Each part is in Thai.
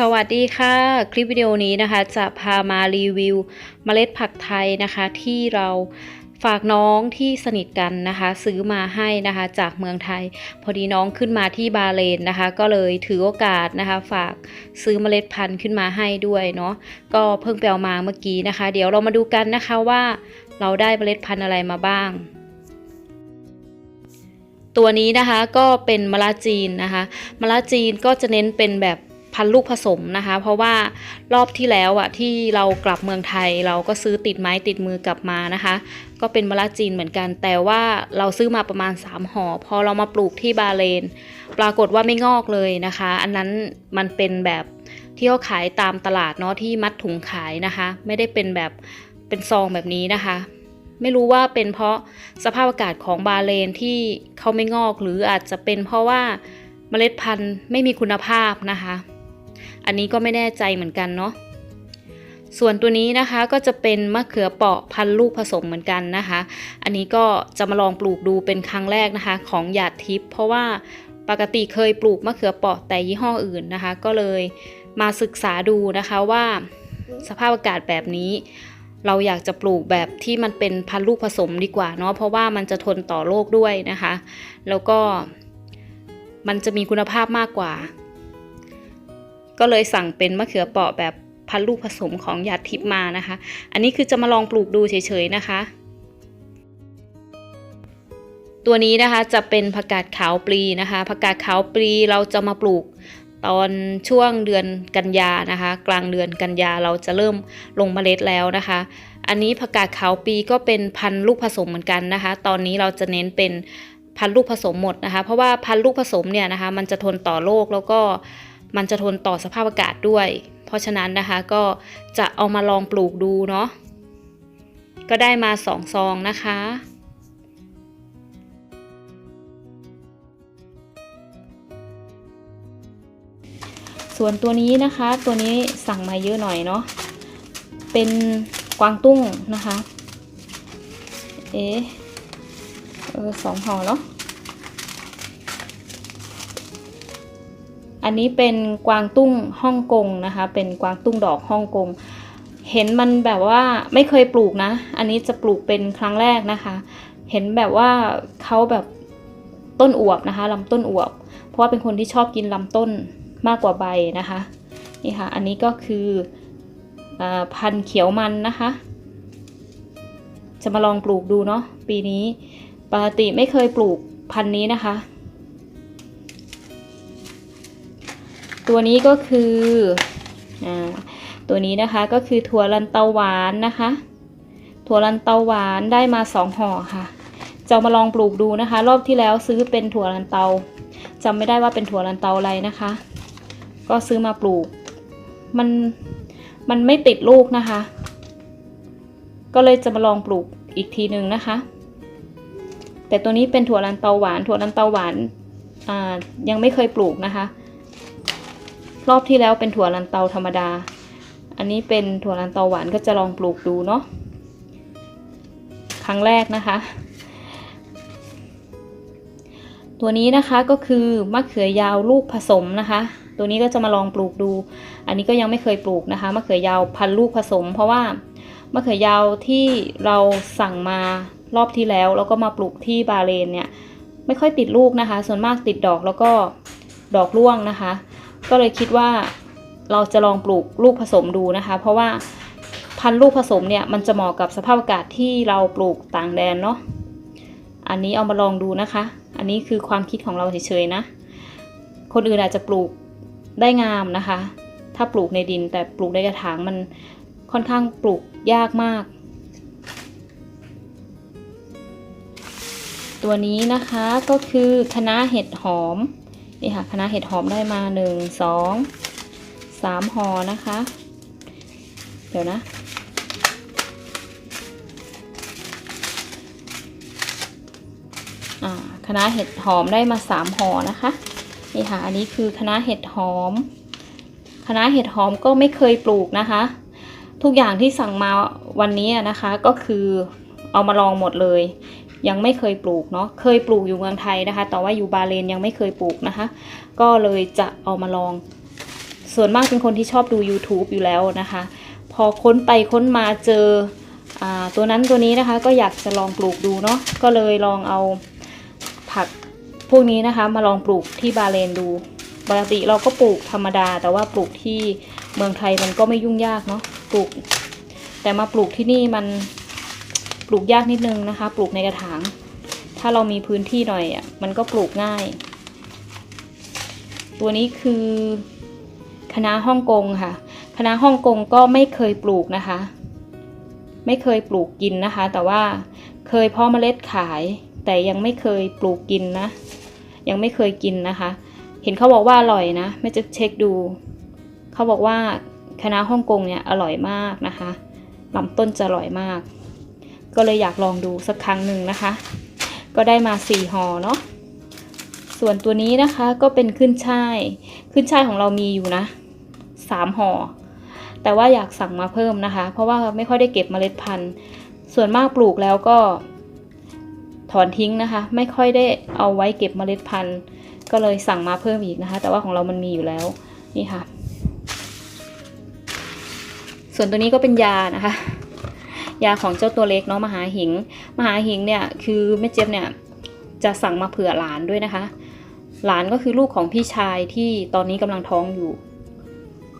สวัสดีค่ะ คลิปวิดีโอนี้นะคะจะพามารีวิวเมล็ดผักไทยนะคะ ที่เราฝากน้องที่สนิทกันนะคะ ซื้อมาให้นะคะจากเมืองไทย พอดีน้องขึ้นมาที่บาเลนนะคะ ก็เลยถือโอกาสนะคะ ฝากซื้อเมล็ดพันธุ์ขึ้นมาให้ด้วยเนาะก็เพิ่งไปเอามาเมื่อกี้นะคะ เดี๋ยวเรามาดูกันนะคะว่าเราได้เมล็ดพันธุ์อะไรมาบ้างตัวนี้นะคะก็เป็นมะละจีนนะคะมะละจีนก็จะเน้นเป็นแบบ พันลูกผสมนะคะ เพราะว่ารอบที่แล้วอะที่เรากลับเมืองไทยเราก็ซื้อติดไม้ติดมือกลับมานะคะ ก็เป็นมะละจีนเหมือนกัน แต่ว่าเราซื้อมาประมาณ 3ห่อพอเรามาปลูกที่บาเลน ปรากฏว่าไม่งอกเลยนะคะ อันนั้นมันเป็นแบบที่เขาขายตามตลาดเนาะที่มัดถุงขายนะคะ ไม่ได้เป็นแบบเป็นซองแบบนี้นะคะ ไม่รู้ว่าเป็นเพราะสภาพอากาศของบาเลนที่เขาไม่งอกหรืออาจจะเป็นเพราะว่าเมล็ดพันธุ์ไม่มีคุณภาพนะคะ อันนี้ก็ไม่แน่ใจเหมือนกันเนาะส่วนตัวนี้นะคะก็จะเป็นมะเขือเปราะพันลูกผสมเหมือนกันนะคะ อันนี้ก็จะมาลองปลูกดูเป็นครั้งแรกนะคะ ของหยาดทิพย์เพราะว่าปกติเคยปลูกมะเขือเปราะแต่ยี่ห้ออื่นนะคะ ก็เลยมาศึกษาดูนะคะว่าสภาพอากาศแบบนี้ เราอยากจะปลูกแบบที่มันเป็นพันลูกผสมดีกว่าเนาะเพราะว่ามันจะทนต่อโรคด้วยนะคะ แล้วก็มันจะมีคุณภาพมากกว่า ก็เลยสั่งเป็นมะเขือเปราะแบบพันลูกผสมของหยาดทิพมานะคะ อันนี้คือจะมาลองปลูกดูเฉยๆนะคะ ตัวนี้นะคะจะเป็นผักกาดขาวปลีนะคะผักกาดขาวปลีเราจะมาปลูกตอนช่วงเดือนกันยานะคะ กลางเดือนกันยาเราจะเริ่มลงเมล็ดแล้วนะคะ อันนี้ผักกาดขาวปีก็เป็นพันลูกผสมเหมือนกันนะคะ ตอนนี้เราจะเน้นเป็นพันลูกผสมหมดนะคะ เพราะว่าพันลูกผสมเนี่ยนะคะ มันจะทนต่อโรคแล้วก็ มันจะทนต่อสภาพอากาศด้วย เพราะฉะนั้นนะคะก็จะเอามาลองปลูกดูเนาะก็ได้มาสองซองนะคะส่วนตัวนี้นะคะตัวนี้สั่งมาเยอะหน่อยเนาะเป็นกวางตุ้งนะคะ เอ๊ะสองห่อเนาะ อันนี้เป็นกวางตุ้งฮ่องกงนะคะ เป็นกวางตุ้งดอกฮ่องกง เห็นมันแบบว่าไม่เคยปลูกนะ อันนี้จะปลูกเป็นครั้งแรกนะคะ เห็นแบบว่าเขาแบบต้นอวบนะคะลำต้นอวบ เพราะว่าเป็นคนที่ชอบกินลำต้นมากกว่าใบนะคะ นี่ค่ะ อันนี้ก็คืออพันธุ์เขียวมันนะคะ จะมาลองปลูกดูเนาะปีนี้ ปกติไม่เคยปลูกพันธุ์นี้นะคะ ตัวนี้ก็คืออตัวนี้นะคะก็คือถั่วลันเตาหวานนะคะ ถั่วลันเตาหวานได้มาสองห่อค่ะ จะมาลองปลูกดูนะคะ รอบที่แล้วซื้อเป็นถั่วลันเตาจำไม่ได้ว่าเป็นถั่วลันเตาอะไรนะคะ ก็ซื้อมาปลูก มันมันไม่ติดลูกนะคะ ก็เลยจะมาลองปลูกอีกทีหนึ่งนะคะ แต่ตัวนี้เป็นถั่วลันเตาหวาน ถั่วลันเตาหวานยังไม่เคยปลูกนะคะ รอบที่แล้วเป็นถั่วลันเตาธรรมดา อันนี้เป็นถั่วลันเตาหวานก็จะลองปลูกดูเนาะ ครั้งแรกนะคะ ตัวนี้นะคะก็คือมะเขือยาวลูกผสมนะคะ ตัวนี้ก็จะมาลองปลูกดู อันนี้ก็ยังไม่เคยปลูกนะคะมะเขือยาวพันลูกผสม เพราะว่ามะเขือยาวที่เราสั่งมารอบที่แล้วแล้วก็มาปลูกที่บาเลนเนี่ยไม่ค่อยติดลูกนะคะ ส่วนมากติดดอกแล้วก็ดอกร่วงนะคะ ก็เลยคิดว่าเราจะลองปลูกลูกผสมดูนะคะ เพราะว่าพันลูกผสมเนี่ยมันจะเหมาะกับสภาพอากาศที่เราปลูกต่างแดนเนาะอันนี้เอามาลองดูนะคะ อันนี้คือความคิดของเราเฉยๆนะ คนอื่นอาจจะปลูกได้งามนะคะ ถ้าปลูกในดินแต่ปลูกในกระถางมันค่อนข้างปลูกยากมาก ตัวนี้นะคะก็คือคณะเห็ดหอม นี่ค่ะคณะเห็ดหอมได้มาหนึ่งสองสามห่อนะคะ เดี๋ยวนะอ่าคณะเห็ดหอมได้มาสามห่อนะคะนี่ค่ะอันนี้คือคณะเห็ดหอมคณะเห็ดหอมก็ไม่เคยปลูกนะคะ ทุกอย่างที่สั่งมาวันนี้นะคะก็คือเอามาลองหมดเลย ยังไม่เคยปลูกเนาะ เคยปลูกอยู่เมืองไทยนะคะ แต่ว่าอยู่บาเลนยังไม่เคยปลูกนะคะ ก็เลยจะเอามาลอง ส่วนมากเป็นคนที่ชอบดู YouTube อยู่แล้วนะคะ พอค้นไปค้นมาเจออตัวนั้นตัวนี้นะคะ ก็อยากจะลองปลูกดูเนาะ ก็เลยลองเอาผักพวกนี้นะคะ มาลองปลูกที่บาเลนดู ปกติเราก็ปลูกธรรมดา แต่ว่าปลูกที่เมืองไทยมันก็ไม่ยุ่งยากเนาะ ปลูก แต่มาปลูกที่นี่มัน ปลูกยากนิดนึงนะคะ ปลูกในกระถาง ถ้าเรามีพื้นที่หน่อยอะมันก็ปลูกง่าย ตัวนี้คือคณะฮ่องกงค่ะ คณะฮ่องกงก็ไม่เคยปลูกนะคะ ไม่เคยปลูกกินนะคะ แต่ว่าเคยเพาะเมล็ดขาย แต่ยังไม่เคยปลูกกินนะ ยังไม่เคยกินนะคะ เห็นเขาบอกว่าอร่อยนะไม่จะเช็คดู เขาบอกว่าคณะฮ่องกงเนี่ยอร่อยมากนะคะลำต้นจะอร่อยมาก ก็เลยอยากลองดูสักครั้งหนึ่งนะคะ ก็ได้มาสี่ห่อเนาะส่วนตัวนี้นะคะก็เป็นขึ้นช่ายขึ้นช่ายของเรามีอยู่นะสามห่อแต่ว่าอยากสั่งมาเพิ่มนะคะ เพราะว่าไม่ค่อยได้เก็บเมล็ดพันธุ์ ส่วนมากปลูกแล้วก็ถอนทิ้งนะคะ ไม่ค่อยได้เอาไว้เก็บเมล็ดพันธุ์ ก็เลยสั่งมาเพิ่มอีกนะคะ แต่ว่าของเรามันมีอยู่แล้วนี่ค่ะ ส่วนตัวนี้ก็เป็นยานะคะ ยาของเจ้าตัวเล็กเนาะมหาหิง มหาหิงเนี่ยคือแม่เจี๊ยบเนี่ยจะสั่งมาเผื่อหลานด้วยนะคะ หลานก็คือลูกของพี่ชายที่ตอนนี้กำลังท้องอยู่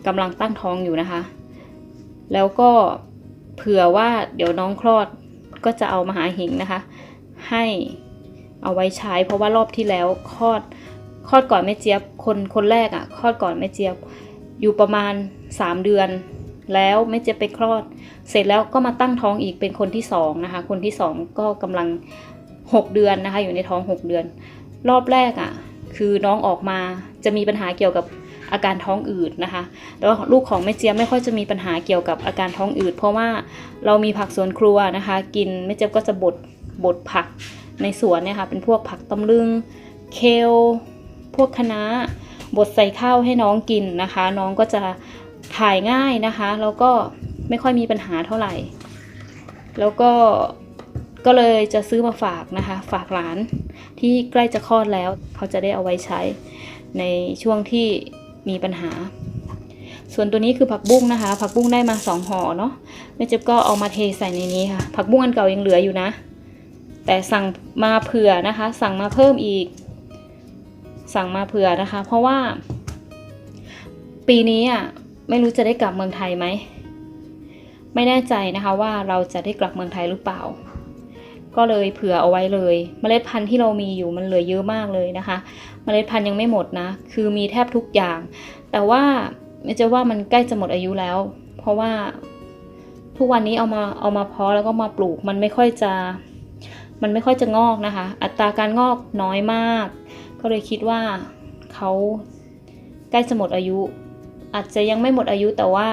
กำลังตั้งท้องอยู่นะคะ แล้วก็เผื่อว่าเดี๋ยวน้องคลอดก็จะเอามหาหิงนะคะ ให้เอาไว้ใช้ เพราะว่ารอบที่แล้วคลอดคลอดก่อนแม่เจี๊ยบคนคนแรกอะ่ะคลอดก่อนแม่เจี๊ยบอยู่ประมาณ 3 เดือน แล้วแม่เจี๊ยบไปคลอด เสร็จแล้วก็มาตั้งท้องอีกเป็นคนที่สองนะคะ คนที่สองก็กำลัง 6 เดือนนะคะ อยู่ในท้อง 6 เดือน รอบแรกอะ่ะ คือน้องออกมาจะมีปัญหาเกี่ยวกับอาการท้องอืดนะคะแต่ว่าลูกของแม่เจี๊ยบไม่ค่อยจะมีปัญหาเกี่ยวกับอาการท้องอืดเพราะว่าเรามีผักสวนครัวนะคะ กินแม่เจี๊ยบก็จะบดบดผักในสวนเนี่ยค่ะ เป็นพวกผักตำลึง เคล พวกคะน้าบดใส่ข้าวให้น้องกินนะคะ น้องก็จะ ถ่ายง่ายนะคะแล้วก็ไม่ค่อยมีปัญหาเท่าไหร่ แล้วก็ก็เลยจะซื้อมาฝากนะคะ ฝากหลานที่ใกล้จะคลอดแล้ว เขาจะได้เอาไว้ใช้ในช่วงที่มีปัญหา ส่วนตัวนี้คือผักบุ้งนะคะ ผักบุ้งได้มาสองห่อเนาะแม่เจ็บก็เอามาเทใส่ในนี้ค่ะ ผักบุ้งอันเก่ายังเหลืออยู่นะ แต่สั่งมาเผื่อนะคะ สั่งมาเพิ่มอีก สั่งมาเผื่อนะคะ เพราะว่า ปีนี้อะ ไม่รู้จะได้กลับเมืองไทยไหม ไม่แน่ใจนะคะว่าเราจะได้กลับเมืองไทยหรือเปล่า ก็เลยเผื่อเอาไว้เลยเมล็ดพันธุ์ที่เรามีอยู่มันเหลือเยอะมากเลยนะคะเมล็ดพันธุ์ยังไม่หมดนะ คือมีแทบทุกอย่าง แต่ว่าไม่จะว่ามันใกล้จะหมดอายุแล้ว เพราะว่าทุกวันนี้เอามาเอามาเพาะแล้วก็มาปลูกมันไม่ค่อยจะ มันไม่ค่อยจะงอกนะคะ อัตราการงอกน้อยมาก ก็เลยคิดว่าเขาใกล้จะหมดอายุ อาจจะยังไม่หมดอายุแต่ว่า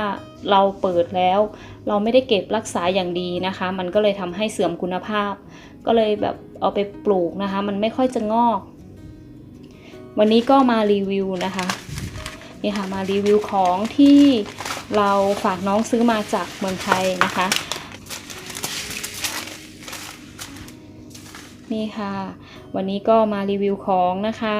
เราเปิดแล้ว เราไม่ได้เก็บรักษาอย่างดีนะคะ มันก็เลยทำให้เสื่อมคุณภาพ ก็เลยแบบเอาไปปลูกนะคะ มันไม่ค่อยจะงอก วันนี้ก็มารีวิวนะคะนี่ค่ะมารีวิวของที่เราฝากน้องซื้อมาจากเมืองไทยนะคะ นี่ค่ะ วันนี้ก็มารีวิวของนะคะ